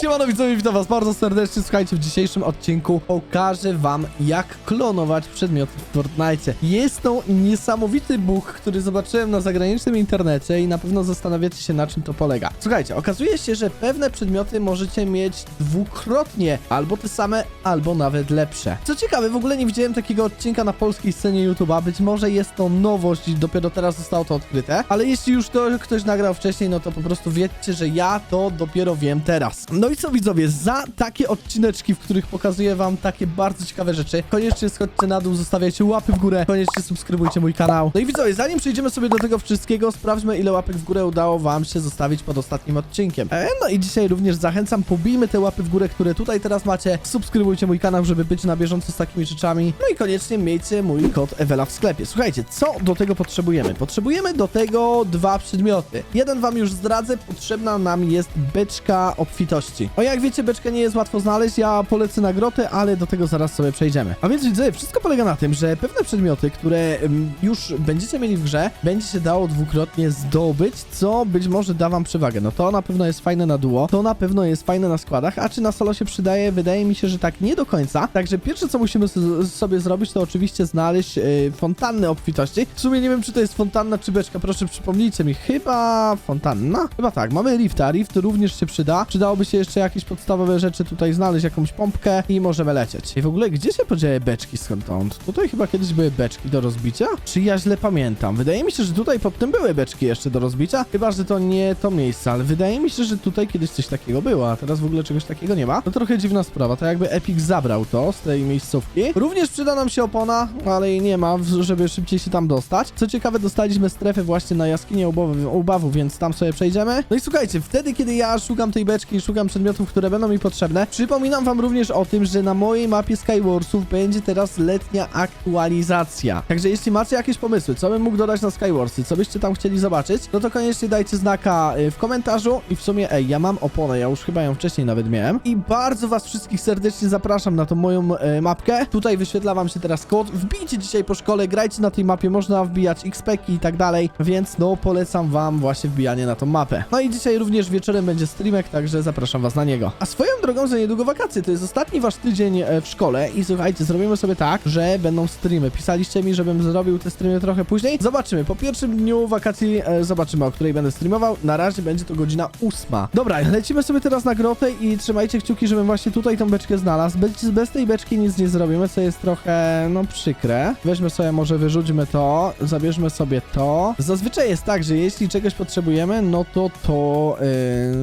Siemano widzowie, witam was bardzo serdecznie. Słuchajcie, w dzisiejszym odcinku pokażę wam, jak klonować przedmioty w Fortnite. Jest to niesamowity bóg, który zobaczyłem na zagranicznym internecie i na pewno zastanawiacie się, na czym to polega. Słuchajcie, okazuje się, że pewne przedmioty możecie mieć dwukrotnie, albo te same, albo nawet lepsze. Co ciekawe, w ogóle nie widziałem takiego odcinka na polskiej scenie YouTube'a. Być może jest to nowość i dopiero teraz zostało to odkryte, ale jeśli już to ktoś nagrał wcześniej, no to po prostu wiedzcie, że ja to dopiero wiem teraz. No i co widzowie, za takie odcineczki, w których pokazuję wam takie bardzo ciekawe rzeczy, koniecznie schodźcie na dół, zostawiajcie łapy w górę, koniecznie subskrybujcie mój kanał. No i widzowie, zanim przejdziemy sobie do tego wszystkiego, sprawdźmy ile łapek w górę udało wam się zostawić pod ostatnim odcinkiem. E, no i dzisiaj również zachęcam, pobijmy te łapy w górę, które tutaj teraz macie, subskrybujcie mój kanał, żeby być na bieżąco z takimi rzeczami, no i koniecznie miejcie mój kod Ewela w sklepie. Słuchajcie, co do tego potrzebujemy? Potrzebujemy do tego dwa przedmioty. Jeden wam już zdradzę, potrzebna nam jest beczka obfitości. O jak wiecie, beczkę nie jest łatwo znaleźć, ja polecę na grotę, ale do tego zaraz sobie przejdziemy. A więc widzę, wszystko polega na tym, że pewne przedmioty, które już będziecie mieli w grze, będzie się dało dwukrotnie zdobyć, co być może da wam przewagę. No to na pewno jest fajne na duo, to na pewno jest fajne na składach, a czy na solo się przydaje? Wydaje mi się, że tak nie do końca. Także pierwsze, co musimy sobie zrobić, to oczywiście znaleźć yy, fontannę obfitości. W sumie nie wiem, czy to jest fontanna czy beczka, proszę przypomnijcie mi. Chyba fontanna? Chyba tak. Mamy rifta, rift również się przyda. Przydałoby się jeszcze jakieś podstawowe rzeczy tutaj znaleźć, jakąś pompkę i możemy lecieć. I w ogóle, gdzie się podzieje beczki skąd? Tutaj chyba kiedyś były beczki do rozbicia? Czy ja źle pamiętam? Wydaje mi się, że tutaj pod tym były beczki jeszcze do rozbicia, chyba, że to nie to miejsce, ale wydaje mi się, że tutaj kiedyś coś takiego było, a teraz w ogóle czegoś takiego nie ma. To trochę dziwna sprawa, to jakby Epic zabrał to z tej miejscówki. Również przyda nam się opona, ale jej nie ma, żeby szybciej się tam dostać. Co ciekawe, dostaliśmy strefę właśnie na jaskinię ubawu, ubawu, więc tam sobie przejdziemy. No i słuchajcie, wtedy, kiedy ja szukam tej beczki i szukam przedmiotów, które będą mi potrzebne, przypominam wam również o tym, że na mojej mapie Skywarsów będzie teraz letnia aktualizacja. Także jeśli macie jakieś pomysły, co bym mógł dodać na Skywarsy, co byście tam chcieli zobaczyć, no to koniecznie dajcie znaka y, w komentarzu i w sumie, ej, ja mam oponę, ja już chyba ją wcześniej nawet miałem i bardzo was wszystkich serdecznie zapraszam na tą moją e, mapkę. Tutaj wyświetla wam się teraz kod. Wbijcie dzisiaj po szkole, grajcie na tej mapie, można wbijać XP-ki i tak dalej, więc no polecam wam właśnie wbijanie na tą mapę. No i dzisiaj również wieczorem będzie streamek, także zapraszam was na niego. A swoją drogą za niedługo wakacje, to jest ostatni wasz tydzień e, w szkole i słuchajcie, zrobimy sobie tak, że będą streamy. Pisaliście mi, żebym zrobił te streamy trochę później. Zobaczymy. Po pierwszym dniu wakacji e, zobaczymy, o której będę streamował. Na razie będzie to godzina ósma. Dobra, lecimy sobie teraz na grotę i trzymajcie kciuki, żebym właśnie tutaj tą beczkę znalazł. Bez, bez tej beczki nic nie zrobimy, co jest trochę, no, przykre. Weźmy sobie, może wyrzućmy to, zabierzmy sobie to. Zazwyczaj jest tak, że jeśli czegoś potrzebujemy, no to to,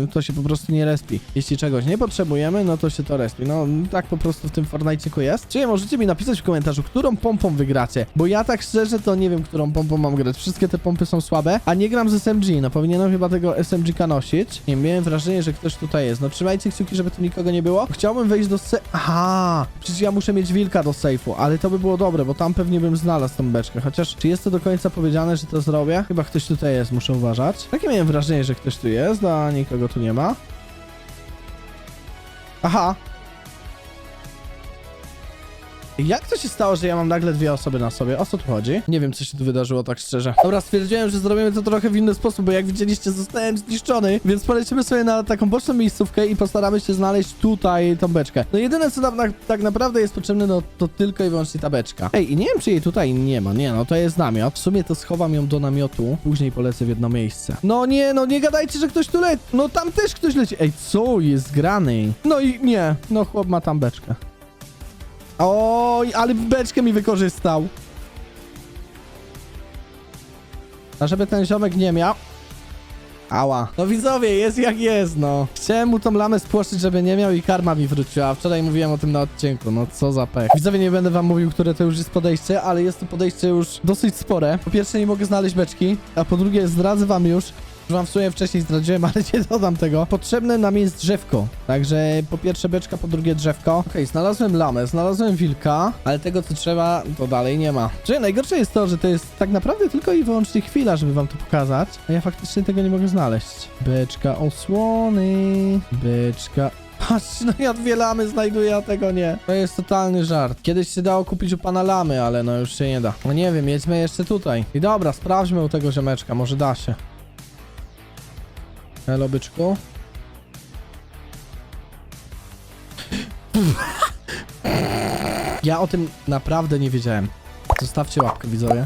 yy, to się po prostu nie respi. Jeśli czegoś nie potrzebujemy, no to się to respi. No, tak po prostu w tym Fortnite'ku jest. Czyli możecie mi napisać w komentarzu, którą pompą wygracie, bo ja tak szczerze to nie wiem, którą pompą mam grać. Wszystkie te pompy są słabe, a nie gram z SMG. No powinienem chyba tego SMG-ka nosić. Nie miałem wrażenia, że ktoś tutaj jest. No trzymajcie kciuki, żeby tu nikogo nie było. Chciałbym wejść do se... Aha! Przecież ja muszę mieć wilka do sejfu, ale to by było dobre, bo tam pewnie bym znalazł tą beczkę. Chociaż, czy jest to do końca powiedziane, że to zrobię? Chyba ktoś tutaj jest, muszę uważać. Takie miałem wrażenie, że ktoś tu jest, a nikogo tu nie ma. Aha! Jak to się stało, że ja mam nagle dwie osoby na sobie? O co tu chodzi? Nie wiem, co się tu wydarzyło, tak szczerze. Dobra, stwierdziłem, że zrobimy to trochę w inny sposób, bo jak widzieliście, zostałem zniszczony, więc polecimy sobie na taką boczną miejscówkę i postaramy się znaleźć tutaj tą beczkę. No jedyne, co nam na, tak naprawdę jest potrzebne, no to tylko i wyłącznie ta beczka. Ej, i nie wiem, czy jej tutaj nie ma. Nie, no to jest namiot. W sumie to schowam ją do namiotu, później polecę w jedno miejsce. No nie, no nie gadajcie, że ktoś tu leci. No tam też ktoś leci. Ej, co jest grany? No i nie, no chłop ma tam beczkę. Oj, ale beczkę mi wykorzystał. A żeby ten ziomek nie miał... Ała. No widzowie, jest jak jest, no. Chciałem mu tą lamę spłoszyć, żeby nie miał i karma mi wróciła. Wczoraj mówiłem o tym na odcinku, no co za pech. Widzowie, nie będę wam mówił, które to już jest podejście, ale jest to podejście już dosyć spore. Po pierwsze, nie mogę znaleźć beczki, a po drugie, zdradzę wam już, wam w sumie wcześniej zdradziłem, ale nie dodam tego. Potrzebne nam jest drzewko. Także po pierwsze beczka, po drugie drzewko. Okej, znalazłem lamę, znalazłem wilka, ale tego co trzeba, to dalej nie ma. Czyli najgorsze jest to, że to jest tak naprawdę tylko i wyłącznie chwila, żeby wam to pokazać, a ja faktycznie tego nie mogę znaleźć. Beczka osłony, beczka... Patrz, no ja dwie lamy znajduję, a tego nie. To jest totalny żart. Kiedyś się dało kupić u pana lamy, ale no już się nie da. No nie wiem, jedźmy jeszcze tutaj. I dobra, sprawdźmy u tego ziomeczka, może da się. Hello, byczku. Ja o tym naprawdę nie wiedziałem. Zostawcie łapkę, widzowie.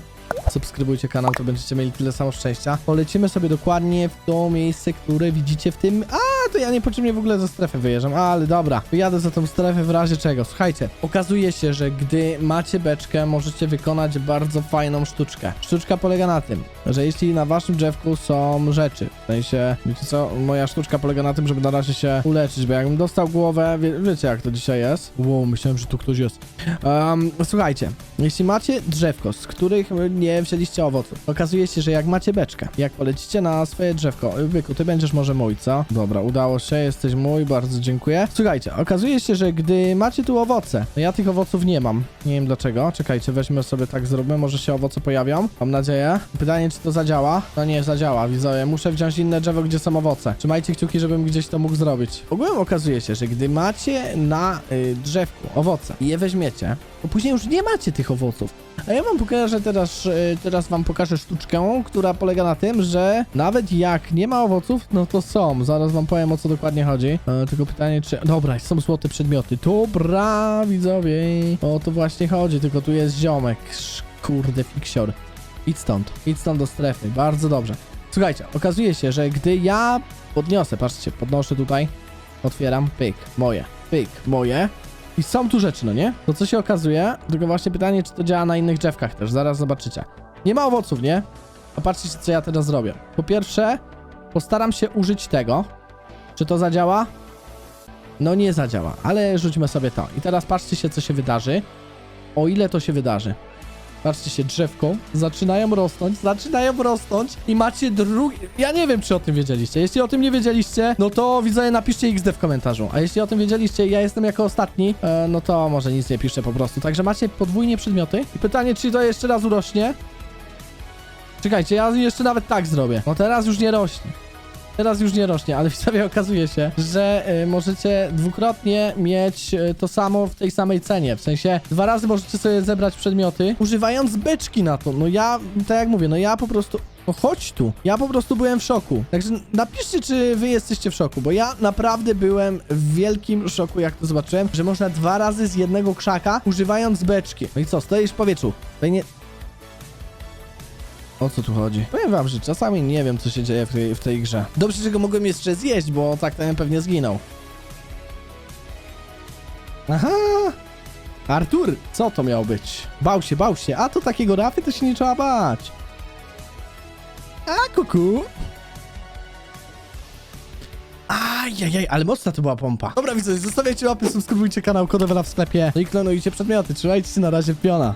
Subskrybujcie kanał, to będziecie mieli tyle samo szczęścia. Polecimy sobie dokładnie w to miejsce, które widzicie w tym... A, ja niepotrzebnie w ogóle ze strefy wyjeżdżam, ale dobra. Wyjadę za tą strefę w razie czego. Słuchajcie, okazuje się, że gdy macie beczkę, możecie wykonać bardzo fajną sztuczkę. Sztuczka polega na tym, że jeśli na waszym drzewku są rzeczy, w sensie, wiecie co, moja sztuczka polega na tym, żeby na razie się uleczyć, bo jakbym dostał głowę, wie, wiecie jak to dzisiaj jest? Wow, myślałem, że tu ktoś jest. Um, słuchajcie, jeśli macie drzewko, z których nie wzięliście owoców, okazuje się, że jak macie beczkę, jak polecicie na swoje drzewko, Byku, ty będziesz może mój, co? Dobra, udało się, jesteś mój, bardzo dziękuję. Słuchajcie, okazuje się, że gdy macie tu owoce, no ja tych owoców nie mam, nie wiem dlaczego, czekajcie, weźmy sobie tak, zróbmy, może się owoce pojawią, mam nadzieję. Pytanie, czy to zadziała? No nie, zadziała, widzowie, muszę wziąć inne drzewo, gdzie są owoce. Trzymajcie kciuki, żebym gdzieś to mógł zrobić. Ogółem okazuje się, że gdy macie na y, drzewku owoce i je weźmiecie, to później już nie macie tych owoców. A ja wam pokażę teraz, y, teraz wam pokażę sztuczkę, która polega na tym, że nawet jak nie ma owoców, no to są. Zaraz wam powiem o co dokładnie chodzi. E, tylko pytanie, czy... Dobra, są złote przedmioty. Dobra, widzowie. O to właśnie chodzi, tylko tu jest ziomek. Kurde, fiksior. Idź stąd. Idź stąd do strefy. Bardzo dobrze. Słuchajcie, okazuje się, że gdy ja podniosę, patrzcie, podnoszę tutaj, otwieram, pyk, moje, pyk, moje, i są tu rzeczy, no nie? To co się okazuje, tylko właśnie pytanie, czy to działa na innych drzewkach też, zaraz zobaczycie. Nie ma owoców, nie? A patrzcie, co ja teraz zrobię. Po pierwsze, postaram się użyć tego. Czy to zadziała? No nie zadziała, ale rzućmy sobie to. I teraz patrzcie się, co się wydarzy. O ile to się wydarzy. Patrzcie się, drzewko zaczynają rosnąć, zaczynają rosnąć i macie drugi... Ja nie wiem, czy o tym wiedzieliście. Jeśli o tym nie wiedzieliście, no to widzowie napiszcie XD w komentarzu. A jeśli o tym wiedzieliście, ja jestem jako ostatni, e, no to może nic nie piszcie po prostu. Także macie podwójnie przedmioty. I pytanie, czy to jeszcze raz urośnie? Czekajcie, ja jeszcze nawet tak zrobię. No teraz już nie rośnie. Teraz już nie rośnie, ale widzowie okazuje się, że y, możecie dwukrotnie mieć y, to samo w tej samej cenie. W sensie dwa razy możecie sobie zebrać przedmioty, używając beczki na to. No ja, tak jak mówię, no ja po prostu... No chodź tu. Ja po prostu byłem w szoku. Także napiszcie, czy wy jesteście w szoku, bo ja naprawdę byłem w wielkim szoku, jak to zobaczyłem, że można dwa razy z jednego krzaka, używając beczki. No i co, stoisz w powietrzu. I nie... O co tu chodzi? Powiem wam, że czasami nie wiem, co się dzieje w tej, w tej grze. Dobrze, że go mogłem jeszcze zjeść, bo tak bym pewnie zginął. Aha! Artur, co to miało być? Bał się, bał się. A to takiego rafy to się nie trzeba bać. A, kuku. Ajajaj, ale mocna to była pompa. Dobra, widzowie, zostawiajcie łapy, subskrybujcie kanał Kodowela w sklepie. No i klonujcie przedmioty. Trzymajcie się na razie w piona.